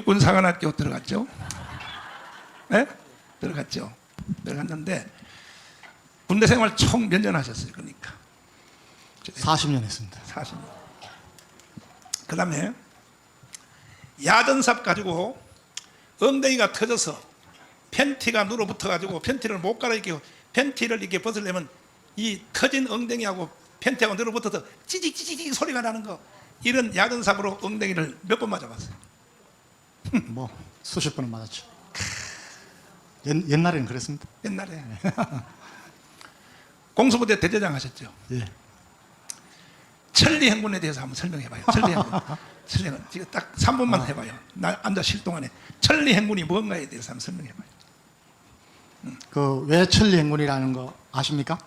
육군사관학교 들어갔죠. 네? 들어갔죠. 들어갔는데 군대 생활 총 몇 년 하셨어요? 그러니까 40년 했습니다. 40년. 그다음에 야전삽 가지고 엉덩이가 터져서 팬티가 눌어붙어 가지고 팬티를 못 갈아입고 팬티를 이렇게 벗으려면 이 터진 엉덩이하고 팬티하고 눌어붙어서 찌직찌직 소리가 나는 거 이런 야전삽으로 엉덩이를 몇 번 맞아봤어요. 뭐 수십 번은 맞았죠. 옛, 옛날에는 그랬습니다. 옛날에 공수부대 대대장 하셨죠. 예. 천리 행군에 대해서 한번 설명해 봐요. 천리 행군. 천리 행군. 지금 딱 3분만 해봐요. 나 앉아 쉴 동안에 천리 행군이 뭔가에 대해서 한번 설명해 봐요. 그왜 천리 행군이라는 거 아십니까?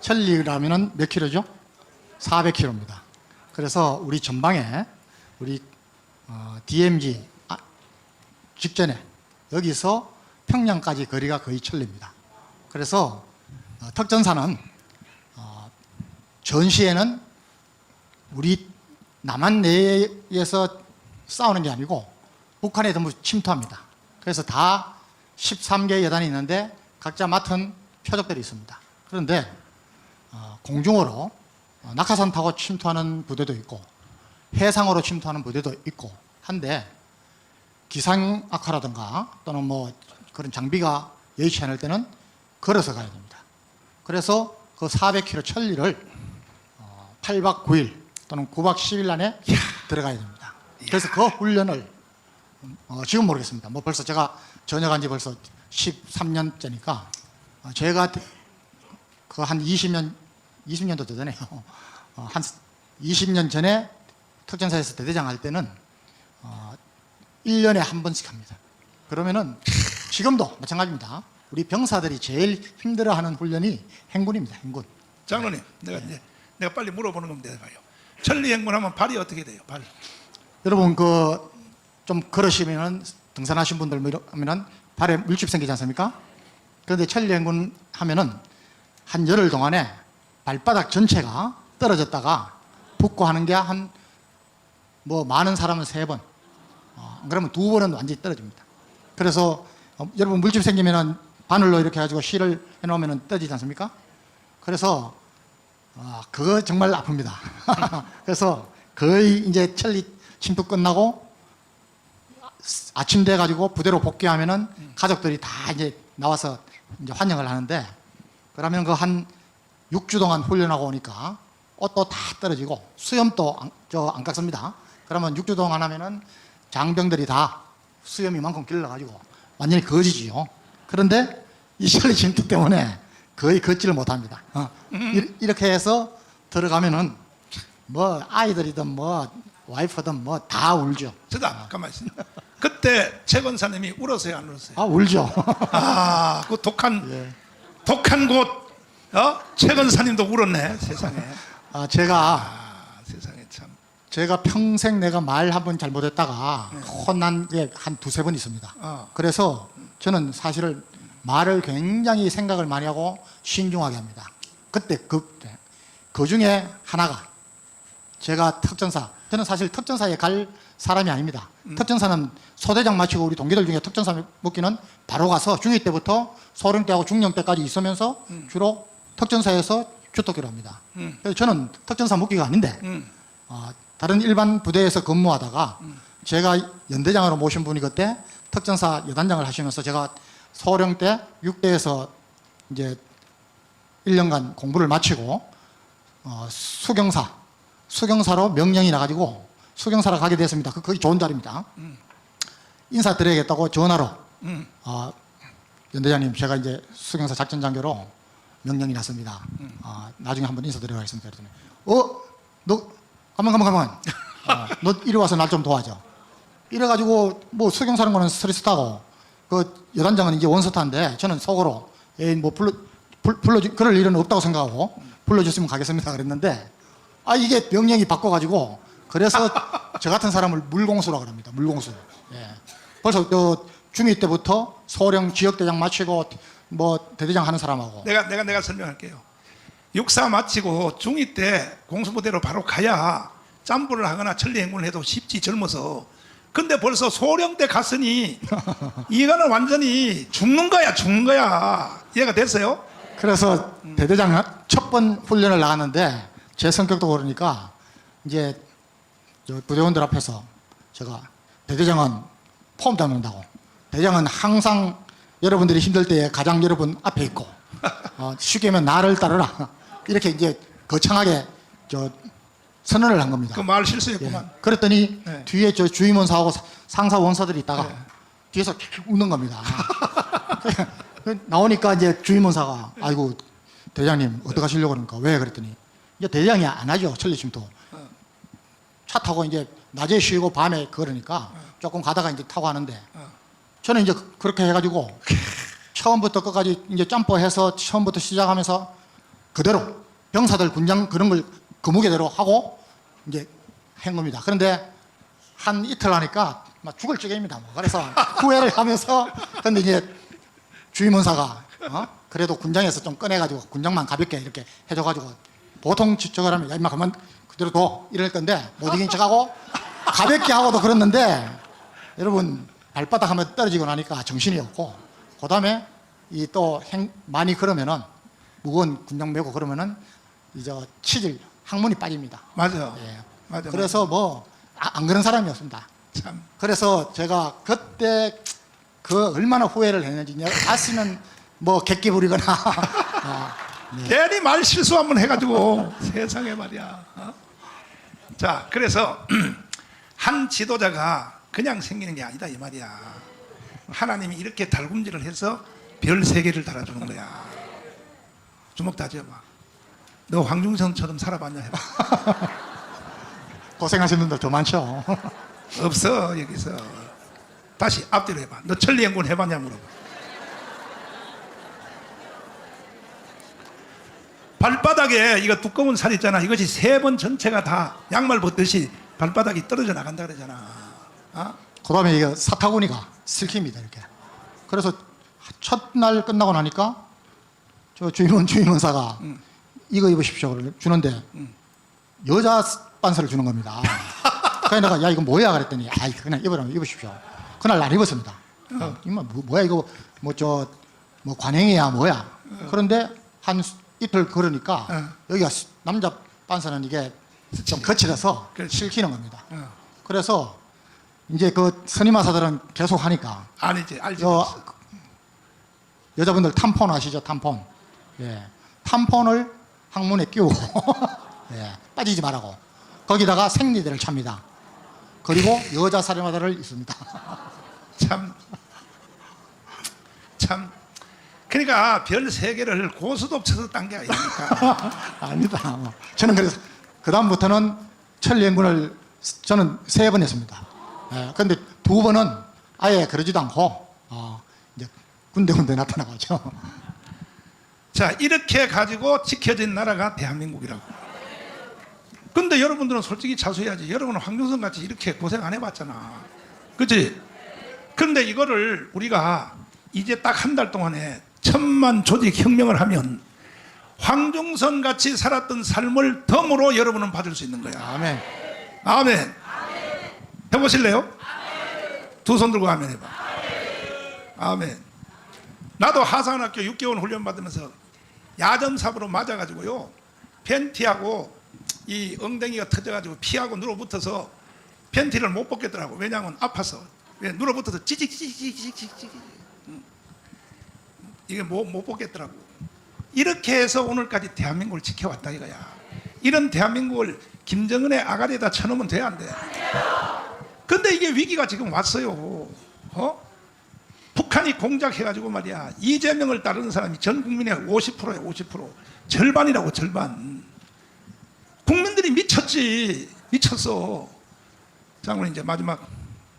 천리라면은 몇 킬로죠? 400킬로입니다. 그래서 우리 전방에 우리 어, DMZ 아, 직전에 여기서 평양까지 거리가 거의 천리입니다. 그래서 어, 특전사는 어, 전시에는 우리 남한 내에서 싸우는 게 아니고 북한에 전부 침투합니다. 그래서 다 13개 여단이 있는데 각자 맡은 표적들이 있습니다. 그런데 어, 공중으로 어, 낙하산 타고 침투하는 부대도 있고 해상으로 침투하는 부대도 있고 한데 기상 악화라든가 또는 뭐 그런 장비가 여의치 않을 때는 걸어서 가야 됩니다. 그래서 그 400km 천리를 어, 8박 9일 또는 9박 10일 안에 들어가야 됩니다. 그래서 그 훈련을 어, 지금 모르겠습니다. 뭐 벌써 제가 전역한 지 벌써 13년째니까 어, 제가 그 한 20년 20년도 더 되네요. 어, 한 20년 전에 특전사에서 대대장 할 때는 어, 1년에 한 번씩 합니다. 그러면은 지금도 마찬가지입니다. 우리 병사들이 제일 힘들어하는 훈련이 행군입니다. 행군. 장로님, 내가 이제 내가 빨리 물어보는 겁니다. 봐요. 천리 행군하면 발이 어떻게 돼요? 발. 여러분 그 좀 걸으시면은 등산하신 분들 뭐 이러면은 발에 물집 생기지 않습니까? 그런데 천리 행군 하면은 한 열흘 동안에 발바닥 전체가 떨어졌다가 붓고 하는 게 한 뭐 많은 사람은 세 번, 그러면 두 번은 완전히 떨어집니다. 그래서 어, 여러분 물집 생기면은 바늘로 이렇게 해가지고 실을 해놓으면은 떠지지 않습니까? 그래서 아, 그거 정말 아픕니다. 그래서 거의 이제 천리 침투 끝나고 아침 돼 가지고 부대로 복귀하면은 가족들이 다 이제 나와서 이제 환영을 하는데 그러면 그 한 6주 동안 훈련하고 오니까 옷도 다 떨어지고 수염도 안, 저안 깎습니다. 그러면 6주 동안 하면은 장병들이 다 수염이 만큼 길러 가지고 완전히 거지지요. 그런데 이 천리 침투 때문에 거의 걷지를 못합니다. 어. 이- 이렇게 해서 들어가면은 뭐 아이들이든 뭐 와이프든 뭐 다 울죠. 저다 가만 있어. 그때 최 권사님이 울었어요, 안 울었어요? 아 울죠. 아, 그 독한 예. 독한 곳, 어? 최 권사님도 울었네, 세상에. 아 제가. 제가 평생 내가 말 한 번 잘못했다가 혼난 게 한 두세 번 있습니다. 어. 그래서 저는 사실은 말을 굉장히 생각을 많이 하고 신중하게 합니다. 그때 그, 그 중에 하나가 제가 특전사, 저는 사실 특전사에 갈 사람이 아닙니다. 특전사는 소대장 마치고 우리 동기들 중에 특전사 묵기는 바로 가서 중2 때부터 소령 때하고 중령 때까지 있으면서 주로 특전사에서 주특기를 합니다. 음. 그래서 저는 특전사 묵기가 아닌데 음. 어, 다른 일반 부대에서 근무하다가 제가 연대장으로 모신 분이 그때 특전사 여단장을 하시면서 제가 소령 때 6대에서 이제 1년간 공부를 마치고 어, 수경사 수경사로 명령이 나가지고 수경사로 가게 됐습니다. 그 거의 좋은 자리입니다. 인사드려야겠다고 전화로 음. 어, 연대장님 제가 이제 수경사 작전 장교로 명령이 났습니다. 어, 나중에 한번 인사드리겠습니다. 그랬더니 어너 가만 가만 가만 어, 너 이리 와서 날 좀 도와줘. 이래가지고 뭐 수경사는 거는 스트레스 타고 그 여단장은 이제 원서타인데 저는 속으로 에이 뭐 불러 불, 불러주 그럴 일은 없다고 생각하고 불러줬으면 가겠습니다 그랬는데 아 이게 명령이 바꿔가지고 그래서 저 같은 사람을 물공수라고 합니다 물공수 예. 벌써 저 중2 때부터 소령 지역대장 마치고 뭐 대대장 하는 사람하고 내가 내가 내가 설명할게요. 육사 마치고 중2 때 공수부대로 바로 가야 짬부를 하거나 천리 행군을 해도 쉽지 젊어서 근데 벌써 소령 때 갔으니 이거는 완전히 죽는 거야, 죽는 거야. 이해가 됐어요? 그래서 대대장 첫 번 훈련을 나갔는데 제 성격도 그러니까 이제 저 부대원들 앞에서 제가 대대장은 폼 잡는다고 대장은 항상 여러분들이 힘들 때에 가장 여러분 앞에 있고 어, 쉽게 하면 나를 따르라 이렇게 이제 거창하게 저 선언을 한 겁니다. 그말 예. 실수였구만. 그랬더니 네. 뒤에 저 주임원사하고 사- 상사 원사들이 있다가 네. 뒤에서 킥 웃는 겁니다. 그 나오니까 이제 주임원사가 아이고 대장님 어떻게 하시려고 그러니까 왜 그랬더니 이제 대장이 안 하죠 천리침도 차 타고 이제 낮에 쉬고 밤에 걸으니까 조금 가다가 이제 타고 하는데 저는 이제 그렇게 해가지고 처음부터 끝까지 이제 점프해서 처음부터 시작하면서 그대로 병사들 군장 그런 걸 거무게대로 하고 이제 한 겁니다. 그런데 한 이틀 하니까 막 죽을 지경입니다. 뭐. 그래서 후회를 하면서 근데 이제 주임원사가 어? 그래도 군장에서 좀 꺼내가지고 군장만 가볍게 이렇게 해줘가지고 보통 저걸 하면 야 임마 그만 그대로 둬 이럴 건데 못 이긴 척하고 가볍게 하고도 그랬는데 여러분 발바닥 한번 떨어지고 나니까 정신이 없고 그 다음에 이 또 많이 그러면은 무거운 군장 메고 그러면은 이제 치질 항문이 빠집니다. 맞아. 예. 맞아. 그래서 뭐안 그런 사람이었습니다. 맞아. 참. 그래서 제가 그때 그 얼마나 후회를 했는지 다시는 뭐 객기 부리거나 어, 괜히 말 실수 한번 해가지고 세상에 말이야. 어? 자, 그래서 한 지도자가 그냥 생기는 게 아니다 이 말이야. 하나님이 이렇게 달굼질을 해서 별 세 개를 달아주는 거야. 주먹 다져봐. 너 황중성처럼 살아봤냐 해봐. 고생하신 분들 더 많죠. 없어 여기서. 다시 앞뒤로 해봐. 너 천리행군 해봤냐 물어봐. 발바닥에 이거 두꺼운 살 있잖아. 이것이 세 번 전체가 다 양말 벗듯이 발바닥이 떨어져 나간다 그러잖아. 어? 그 다음에 이게 사타구니가 슬킵니다 이렇게. 그래서 첫날 끝나고 나니까 저 주임원 주임원사가 이거 입으십시오 주는데 여자 반스를 주는 겁니다. 그래서 내가 야 이거 뭐야 그랬더니 아 그냥 입으라면 입으십시오. 그날 날 입었습니다. 어, 이마 뭐, 뭐야 이거 뭐 저뭐 관행이야 뭐야. 그런데 한 수- 이틀 걸으니까 어. 여기가 스- 남자 반스는 이게 좀 거칠어서 그렇지. 실키는 겁니다. 어. 그래서 이제 그 선임하사들은 계속 하니까 아니지 알지. 저 여자분들 탐폰 아시죠? 탐폰. 예. 탐폰을 항문에 끼우고 예. 빠지지 말라고. 거기다가 생리대를 찹니다. 그리고 여자 사령하다를 있습니다. 참. 참. 그러니까 별 세 개를 고스톱 쳐서 딴 게 아니니까. 아니다. 뭐. 저는 그래서 그 다음부터는 천리행군을 저는 세 번 했습니다. 예. 근데 두 번은 아예 그러지도 않고 어, 이제 군데군데 나타나가죠. 자, 이렇게 가지고 지켜진 나라가 대한민국이라고. 근데 여러분들은 솔직히 자수해야지. 여러분은 황교선 같이 이렇게 고생 안 해봤잖아. 그치? 그런데 이거를 우리가 이제 딱 한 달 동안에 천만 조직 혁명을 하면 황중선 같이 살았던 삶을 덤으로 여러분은 받을 수 있는 거야. 아멘. 아멘. 해보실래요? 두손 들고 아멘 해봐. 아멘. 나도 하산학교 6개월 훈련 받으면서 야전삽으로 맞아가지고요. 팬티하고 이 엉덩이가 터져가지고 피하고 눌어붙어서 팬티를 못 벗겠더라고. 왜냐하면 아파서. 왜 눌어붙어서 찌직찌직찌직찌직. 음. 이게 못, 못 벗겠더라고. 이렇게 해서 오늘까지 대한민국을 지켜왔다 이거야. 이런 대한민국을 김정은의 아가리에다 쳐놓으면 돼, 안 돼? 근데 이게 위기가 지금 왔어요. 어? 북한이 공작해가지고 말이야. 이재명을 따르는 사람이 전 국민의 50%에 50%. 절반이라고, 절반. 국민들이 미쳤지. 미쳤어. 장관님 이제 마지막,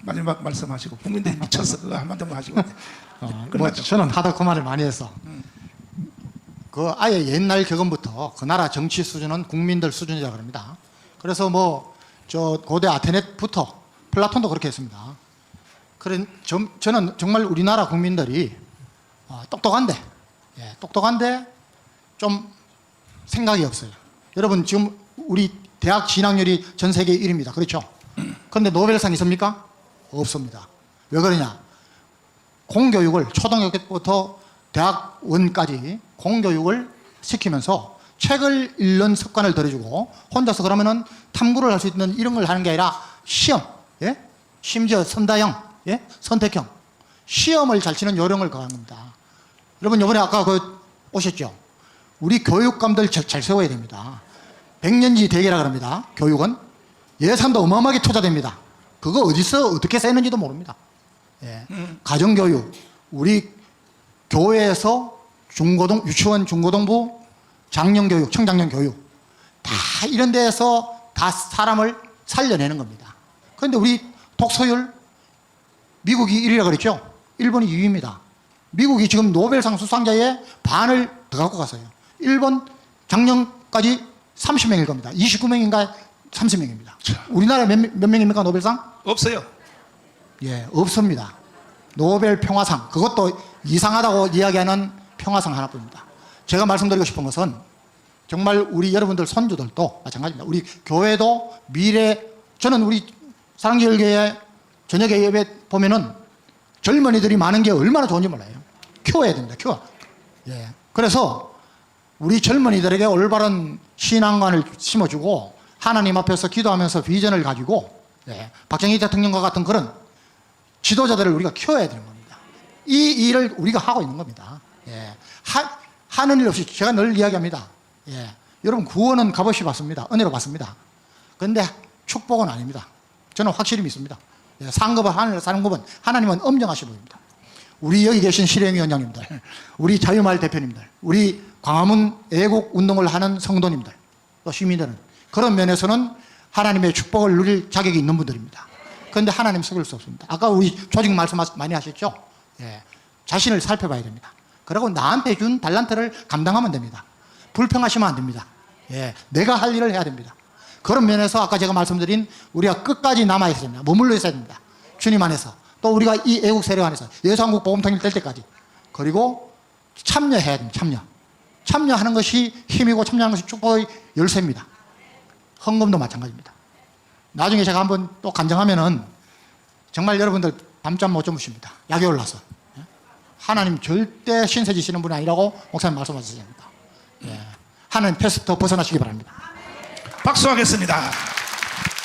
마지막 말씀하시고. 국민들이 미쳤어. 그거 한마디만 하시고. 어, 뭐. 저는 하도 그 말을 많이 해서 그 아예 옛날 격언부터 그 나라 정치 수준은 국민들 수준이라 그럽니다. 그래서 뭐 저 고대 아테네부터 플라톤도 그렇게 했습니다. 그런 점- 저는 정말 우리나라 국민들이 어, 똑똑한데 예, 똑똑한데 좀 생각이 없어요. 여러분 지금 우리 대학 진학률이 전 세계 1위입니다. 그렇죠? 그런데 노벨상 있습니까? 없습니다. 왜 그러냐? 공교육을 초등학교부터 대학원까지 공교육을 시키면서 책을 읽는 습관을 들여주고 혼자서 그러면은 탐구를 할 수 있는 이런 걸 하는 게 아니라 시험, 예? 심지어 선다형, 예? 선택형 시험을 잘 치는 요령을 가한 겁니다. 여러분 이번에 아까 그 오셨죠? 우리 교육감들 잘, 잘 세워야 됩니다. 백년지 대계라 그럽니다. 교육은 예산도 어마어마하게 투자됩니다. 그거 어디서 어떻게 쓰는지도 모릅니다. 예. 가정교육, 우리 교회에서 중고등, 유치원, 중고등부, 장년교육, 청장년 교육, 다 이런 데에서 다 사람을 살려내는 겁니다. 그런데 우리 독서율, 미국이 1위라 그랬죠? 일본이 2위입니다. 미국이 지금 노벨상 수상자의 반을 더 갖고 갔어요. 일본 작년까지 30명일 겁니다. 29명인가 30명입니다. 우리나라 몇, 몇 명입니까, 노벨상? 없어요. 예, 없습니다. 노벨 평화상 그것도 이상하다고 이야기하는 평화상 하나뿐입니다. 제가 말씀드리고 싶은 것은 정말 우리 여러분들 손주들도 마찬가지입니다. 우리 교회도 미래 저는 우리 사랑제일교회 저녁에 예배 보면은 젊은이들이 많은 게 얼마나 좋은지 몰라요. 키워야 됩니다. 키워. 예. 그래서 우리 젊은이들에게 올바른 신앙관을 심어주고 하나님 앞에서 기도하면서 비전을 가지고 예. 박정희 대통령과 같은 그런 지도자들을 우리가 키워야 되는 겁니다. 이 일을 우리가 하고 있는 겁니다. 예. 하, 하는 일 없이 제가 늘 이야기합니다. 예. 여러분 구원은 값없이 받습니다. 은혜로 받습니다. 그런데 축복은 아닙니다. 저는 확실히 믿습니다. 예. 상급은 하늘, 상급은 하나님은 엄정하신 분입니다. 우리 여기 계신 실행위원장님들, 우리 자유마을 대표님들, 우리 광화문 애국 운동을 하는 성도님들, 또 시민들은 그런 면에서는 하나님의 축복을 누릴 자격이 있는 분들입니다. 그런데 하나님 속일 수 없습니다. 아까 우리 조직 말씀 많이 하셨죠? 예. 자신을 살펴봐야 됩니다. 그리고 나한테 준 달란트를 감당하면 됩니다. 불평하시면 안 됩니다. 예. 내가 할 일을 해야 됩니다. 그런 면에서 아까 제가 말씀드린 우리가 끝까지 남아 있어야 됩니다. 머물러 있어야 됩니다. 주님 안에서. 또 우리가 이 애국 세력 안에서 예수한국 보험통일 될 때까지. 그리고 참여해야 됩니다. 참여. 참여하는 것이 힘이고 참여하는 것이 축복의 열쇠입니다. 헌금도 마찬가지입니다. 나중에 제가 한번 또 간증하면은 정말 여러분들 밤잠 못 주무십니다. 약이 올라서. 예? 하나님 절대 신세 지시는 분이 아니라고 목사님 말씀하셨습니다. 예. 하나님 패스부터 벗어나시기 바랍니다. 박수하겠습니다.